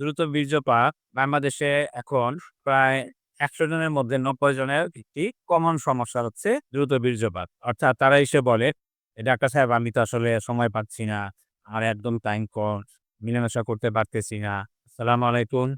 দ্রুত বীর্যপাত বাংলাদেশে এখন প্রায় ১০০ জনের মধ্যে ৯০ জনের একটি কমন সমস্যা হচ্ছে দ্রুত বীর্যপাত। অর্থাৎ তারা এসে বলে, "এ ডাক্তার সাহেব আমি তো আসলে সময় পাচ্ছি না। আর একদম টাইম কম। মেলামেশা করতে পারতেছি না। আসসালামু আলাইকুম।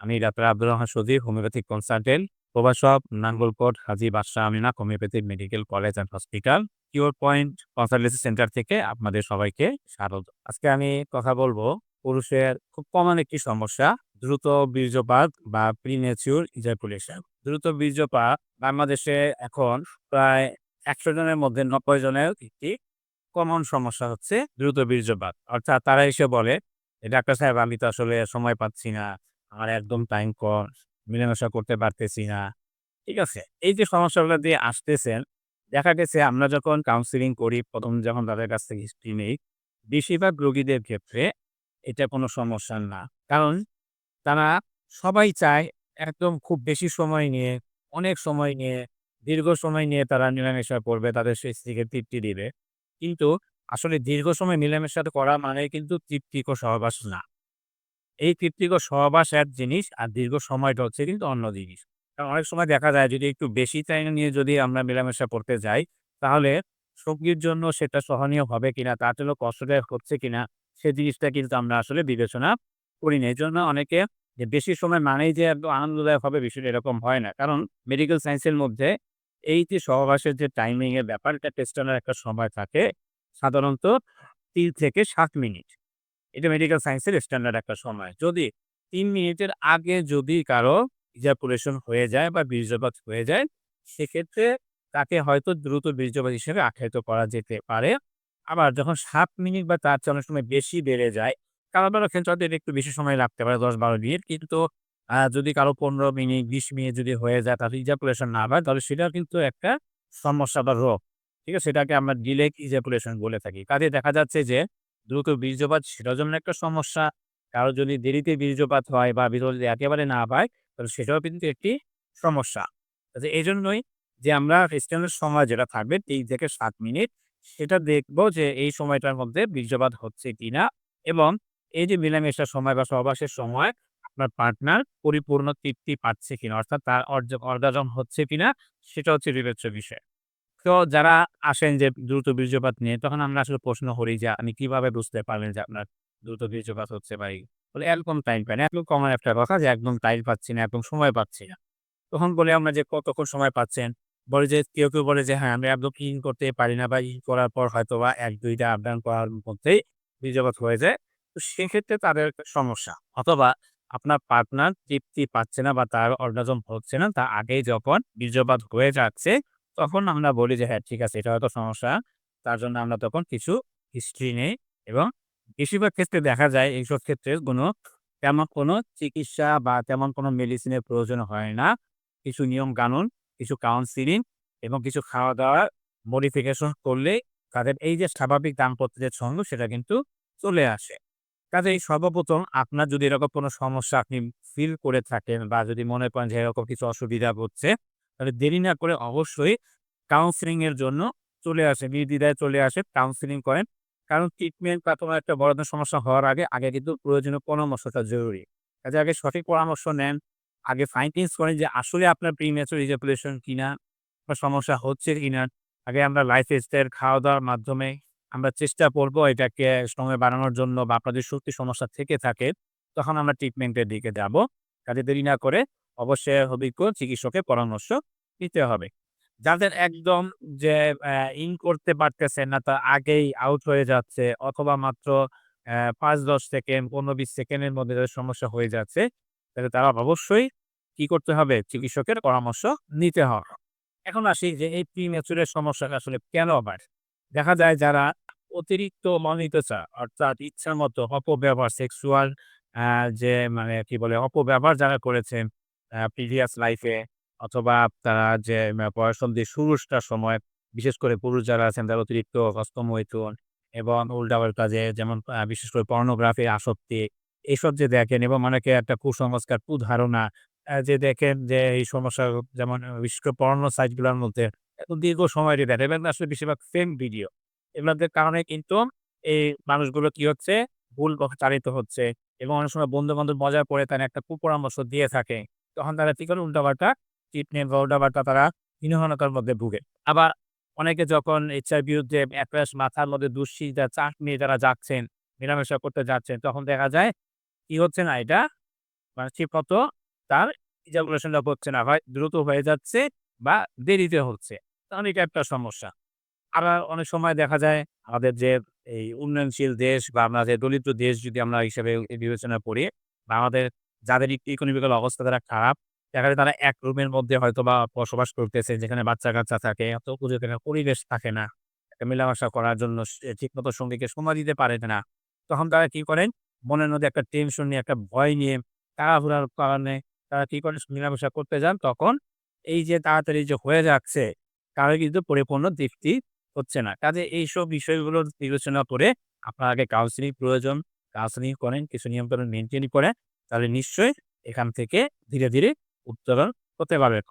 আমি doctor Abdur Rahman Sajib, homeopathic consultant, প্রভাষক, Nangalkot Haji Badshah Amina homeopathic medical college and hospital, cure point consultancy centre থেকে আপনাদের সবাইকে স্বাগত। আজকে আমি কথা বলব পুরুষের খুব কমন একটি সমস্যা দ্রুত বীর্যপাত বা প্রিম্যাচিউর ইজাকুলেশন। দ্রুত বীর্যপাত বাংলাদেশে এখন প্রায় ১০০ জনের মধ্যে ৯০ জনের একটি কমন সমস্যা হচ্ছে দ্রুত বীর্যপাত। অর্থাৎ তারা এসে বলে, ডাক্তার সাহেব আমি তো আসলে সময় পাচ্ছি না। আমার একদম টাইম কম। মেলামেশা করতে পারতেছি না।" ঠিক আছে? এই যে সমস্যাগুলো দিয়ে আসতেছেন, দেখা গেছে আমরা যখন কাউন্সেলিং করি, প্রথম যখন তাদের কাছ থেকে হিস্ট্রি নেই, বেশিরভাগ রোগীদের ক্ষেত্রে এটা কোনো সমস্যা না। কারণ তারা সবাই চায় একদম খুব বেশি সময় নিয়ে, অনেক সময় নিয়ে, দীর্ঘ সময় নিয়ে তারা মেলামেশা করবে, তাদের সেই স্ত্রীকে তৃপ্তি দিবে। কিন্তু আসলে দীর্ঘ সময় মেলামেশা করা মানে কিন্তু তৃপ্তিকর সহবাস না। এই তৃপ্তিকর সহবাস এক জিনিস আর দীর্ঘ সময়টা হচ্ছে কিন্তু অন্য জিনিস। কারণ অনেক সময় দেখা যায় যদি একটু বেশি টাইম নিয়ে যদি আমরা মেলামেশা করতে যাই, তাহলে সঙ্গীর জন্য সেটা সহনীয় হবে কিনা, তার জন্য কষ্টদায়ক হচ্ছে কিনা, সে জিনিসটা কিন্তু আমরা আসলে বিবেচনা করি না। এই জন্য অনেকে যে বেশি সময় মানেই যে আনন্দদায়ক হবে বিষয়টা এরকম হয় না। কারণ মেডিকেল সায়েন্সের মধ্যে এই যে সহবাসের যে টাইমিং এর ব্যাপার, এটা টেস্টানোর একটা সময় থাকে। সাধারণত তিন থেকে সাত মিনিট। এটা মেডিকেল সায়েন্সের স্ট্যান্ডার্ড একটা সময়। যদি তিন মিনিটের আগে যদি কারও ইজাকুলেশন হয়ে যায় বা বীর্যপাত হয়ে যায়, সেক্ষেত্রে তাকে হয়তো দ্রুত বীর্যপাত হিসেবে আখ্যায়িত করা যেতে পারে। আবার যখন সাত মিনিট বা তার চেয়ে অনেক সময় বেশি বেড়ে যায়, কারও, কারও ক্ষেত্রে হয়তো এটা একটু বেশি সময় লাগতে পারে দশ বারো মিনিট। কিন্তু যদি কারও ১৫ মিনিট, ২০ মিনিট যদি হয়ে যায় তাহলে ইজাকুলেশন না হয়, তাহলে সেটাও কিন্তু একটা সমস্যা বা রোগ। ঠিক আছে? সেটাকে আমরা ডিলেড ইজাকুলেশন বলে থাকি। কাজে দেখা যাচ্ছে যে দ্রুত বীর্যপাত সেটাও যেমন একটা সমস্যা, কারও যদি দেরিতে বীর্যপাত হয় বা বীর্যপাত যদি একেবারে না হয়, তাহলে সেটাও কিন্তু একটি সমস্যা। এই জন্যই যে আমরা স্ট্যান্ডার্ড সময় যেটা থাকবে ৩ থেকে সাত মিনিট, সেটা দেখব যে এই সময়টার মধ্যে বীর্যপাত হচ্ছে কিনা এবং এই যে মেলামেশার সময় বা সহবাসের সময় আপনার পার্টনার পরিপূর্ণ তৃপ্তি পাচ্ছে কিনা, অর্থাৎ তার অর্জ অর্গাজম হচ্ছে কিনা, সেটা হচ্ছে বিবেচ্য বিষয়। তো যারা আসেন যে দ্রুত বীর্যপাত নিয়ে, তখন আমরা আসলে প্রশ্ন করি যে, "আপনি কীভাবে বুঝতে পারলেন যে আপনার দ্রুত বীর্যপাত হচ্ছে এই?" বলে, "এরকম টাইম পাই না।" এরকম কমন একটা কথা যে, "একদম টাইম পাচ্ছি না, একদম সময় পাচ্ছি না।" তখন বলে আমরা যে, "কতক্ষণ সময় পাচ্ছেন?" বলে যে কেউ, কেউ বলে যে, "হ্যাঁ, আমি একদম ইন করতে পারি না বা ইন করার পর হয়তোবা ১-২ টা আপ ডাউন করার মধ্যেই বীর্যপাত হয়ে যায়।" তো সেক্ষেত্রে তাদের একটা সমস্যা। অথবা আপনার পার্টনার তৃপ্তি পাচ্ছে না বা তার অর্গাজম হচ্ছে না, তার আগেই যখন বীর্যপাত হয়ে যাচ্ছে, তখন আমরা বলি যে, "হ্যাঁ, ঠিক আছে, এটা হয়তো সমস্যা।" তার জন্য আমরা তখন কিছু হিস্ট্রি নেই এবং বেশিরভাগ ক্ষেত্রে দেখা যায় এইসব ক্ষেত্রে কোনো তেমন কোনো চিকিৎসা বা তেমন কোনো মেডিসিনের প্রয়োজন হয় না। কিছু নিয়ম-কানুন, কিছু কাউন্সেলিং এবং কিছু খাওয়া-দাওয়ার মডিফিকেশন করলেই তাদের এই যে স্বাভাবিক দাম্পত্য যে ছন্দ, সেটা কিন্তু চলে আসে। কাজেই সর্বপ্রথম আপনার যদি এরকম কোনো সমস্যা আপনি ফিল করে থাকেন বা যদি মনে করেন যে এরকম কিছু অসুবিধা হচ্ছে, তাহলে দেরি না করে অবশ্যই কাউন্সেলিং এর জন্য চলে আসে নির্দ্বিধায় চলে আসে কাউন্সেলিং করেন। কারণ ট্রিটমেন্ট বা কোনো একটা বড় সমস্যা হওয়ার আগে, আগে কিন্তু প্রয়োজনীয় পরামর্শটা জরুরি। কাজেই আগে সঠিক পরামর্শ নেন। আগে ফাইন্ডিংস করেন যে আসলে আপনার প্রিম্যাচিউর ইজাকুলেশন কিনা বা সমস্যা হচ্ছে কিনা। আগে আমরা লাইফস্টাইল, খাওয়া-দাওয়ার মাধ্যমে আমরা চেষ্টা করব এটাকে সময় বাড়ানোর জন্য বা আপনাদের সত্যি সমস্যা থেকে থাকে, তখন আমরা ট্রিটমেন্টের দিকে যাব। কাজেই দেরি না করে অবশ্যই অভিজ্ঞ চিকিৎসকের পরামর্শ নিতে হবে। যাদের একদম যে ইন করতে পারতেছেন না, তা আগেই আউট হয়ে যাচ্ছে অথবা মাত্র অ্যা ৫-১০ সেকেন্ড, ১৫-২০ সেকেন্ডের মধ্যে যাদের সমস্যা হয়ে যাচ্ছে, তাহলে তারা অবশ্যই কি করতে হবে? চিকিৎসকের পরামর্শ নিতে হবে। এখন আসি যে এই প্রিম্যাচিউর এর সমস্যাটা আসলে কেন বাড়ে? দেখা যায় যারা অতিরিক্ত মনোনীতচা অর্থাৎ ইচ্ছার মতো অপব্যবহার সেক্সুয়াল যে মানে কি বলে অপব্যবহার যারা করেছেন প্রিভিয়াস লাইফে অথবা তারা যে বয়ঃসন্ধির শুরুটার সময় বিশেষ করে পুরুষ যারা আছেন তারা অতিরিক্ত হস্তমৈথুন এবং উল্টা-পাল্টা যে যেমন বিশেষ করে পর্নোগ্রাফির আসক্তি, এসব যে দেখেন এবং অনেকে একটা কুসংস্কার, কুধারণা অ্যা যে দেখেন যে এই সমস্যা যেমন বিশেষ করে পর্নো সাইট মধ্যে এত দীর্ঘ সময় দিয়ে দেখেন এবং আসলে বেশিরভাগ ফেক ভিডিও। এগুলোদের কারণে কিন্তু এই মানুষগুলো কি হচ্ছে? ভুল চালিত হচ্ছে এবং অনেক সময় বন্ধু-বান্ধব মজা করে তারা একটা কুপরামর্শ দিয়ে থাকে। তখন তারা কি করে উল্টাপাল্টা ট্রিটমেন্ট বা উল্টাপাল্টা তারা হীনমন্যতার মধ্যে ভুগে। আবার অনেকে যখন ইচ্ছার বিরুদ্ধে একরাশ মাথার মধ্যে দুশ্চিন্তা, চাপ নিয়ে যারা যাচ্ছেন, মেলামেশা করতে যাচ্ছেন, তখন দেখা যায় কি হচ্ছে না এটা মানে ঠিকমতো তার ejaculation টা হচ্ছে না। হয় দ্রুত হয়ে যাচ্ছে বা দেরিতে হচ্ছে। তখন এটা একটা সমস্যা। আবার অনেক সময় দেখা যায় আমাদের যে এই উন্নয়নশীল দেশ বা আমরা যে দরিদ্র দেশ যদি আমরা হিসেবে বিবেচনা করি বা আমাদের যাদের ইকোনমিক্যাল অবস্থা তারা খারাপ, দেখা যায় তারা এক রুমের মধ্যে হয়তো বা বসবাস করতেছে যেখানে বাচ্চা-কাচ্চা থাকে, অত উপযোগী একটা পরিবেশ থাকে না। একটা মেলামেশা করার জন্য ঠিকমতো সঙ্গীকে সময় দিতে পারে না। তখন তারা কি করেন? মনের মধ্যে একটা টেনশন নিয়ে, একটা ভয় নিয়ে, তাড়াহুড়ার কারণে তারা কি করে? মেলামেশা করতে যান। তখন এই যে তাড়াতাড়ি যে হয়ে যাচ্ছে, কারও কিন্তু পরিপূর্ণ তৃপ্তি হচ্ছে না। কাজেই এইসব বিষয়গুলো বিবেচনা করে আপনার আগে কাউন্সেলিং প্রয়োজন। কাউন্সেলিং করেন, কিছু নিয়ম নিয়মকানুন মেইনটেইন করেন, তাহলে নিশ্চয়ই এখান থেকে ধীরে, ধীরে উত্তরণ হতে পারবেন।